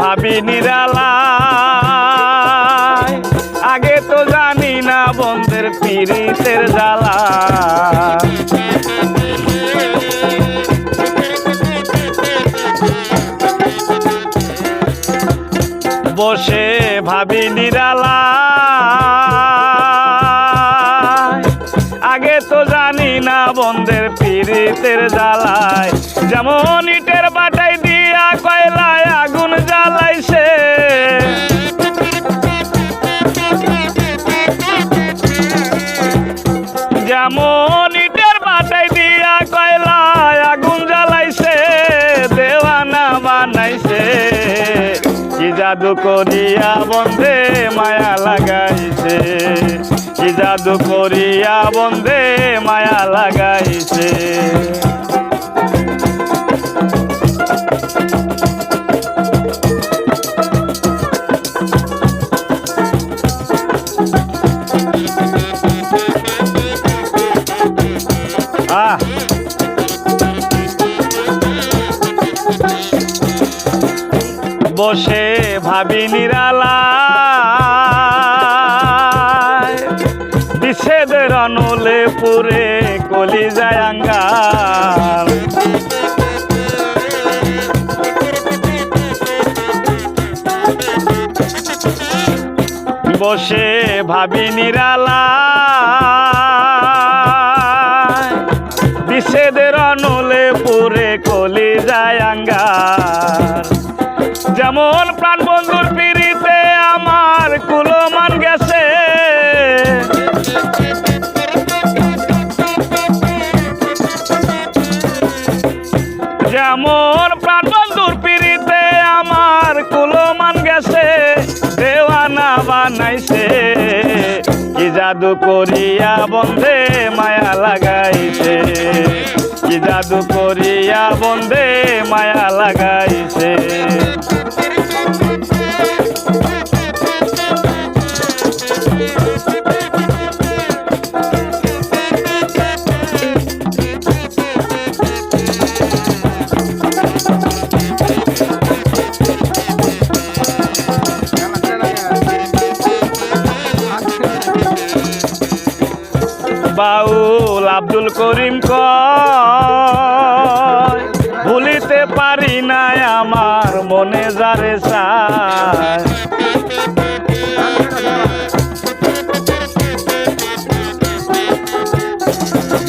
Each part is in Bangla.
ভাবি নিরালা আগে তো জানি না বন্ধের পিরিতের জ্বালা। বসে ভাবি নিরালা আগে তো জানি না বন্ধের পিরিতের জ্বালায়। যেমন ইটের বাটাই দিয়া কয়লায় আগুন জ্বালাইছে। যেমন ইটের বাটাই দিয়া কয়লায় আগুন জ্বালাইছে, দেওয়ানা বানাইছে। কি জাদু করিয়া বন্ধে মায়া লাগাইছে। কি জাদু করিয়া বন্ধে মায়া লাগাইছে। বসে ভাবি নিরালা বিচ্ছেদের অনলে পুরে কলি যায় আঙ্গাল। বসে ভাবি নিরালা বিচ্ছেদের অনলে পুরে যায় আঙ্গার। যেমন প্রাণ বন্ধুর পিড়িতে আমার কুলমান গেছে। যেমন প্রাণ বন্ধুর পিড়িতে আমার কুলমান গেছে, দেওয়ানা বানাইছে। কি জাদু করিয়া বন্ধে মায়া লাগাইছে। কি জাদু করিয়া বন্ধে মায়া লাগাইছে। বাউল আব্দুল করিম ভুলিতে পারি না আমার মনে যারে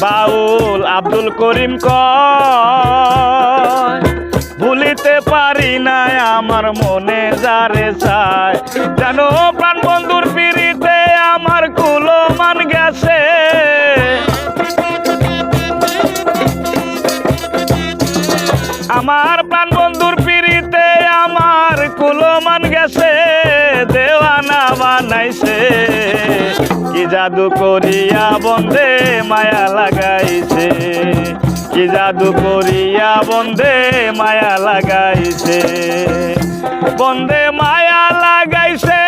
বাউল আব্দুল করিম কয়, ভুলিতে পারি না আমার মনে যারে চায় জানো প্রাণ বন্ধুর পিড়িতে আমার প্রাণ বন্ধুর পিড়িতে আমার কুলমান গেছে, দেওয়ানা বানাইছে। কি জাদু করিয়া বন্ধে মায়া লাগাইছে, কি জাদু করিয়া বন্ধে মায়া লাগাইছে। বন্ধে মায়া লাগাইছে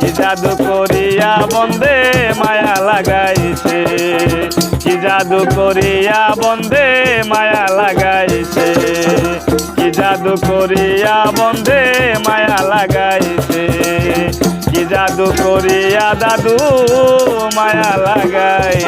কি জাদু করিয়া বন্দে মায়া লাগাইছে? কি জাদু করিয়া বন্দে মায়া লাগাইছে? কি জাদু করিয়া বন্দে মায়া লাগাইছে? কি জাদু করিয়া দাদু মায়া লাগাই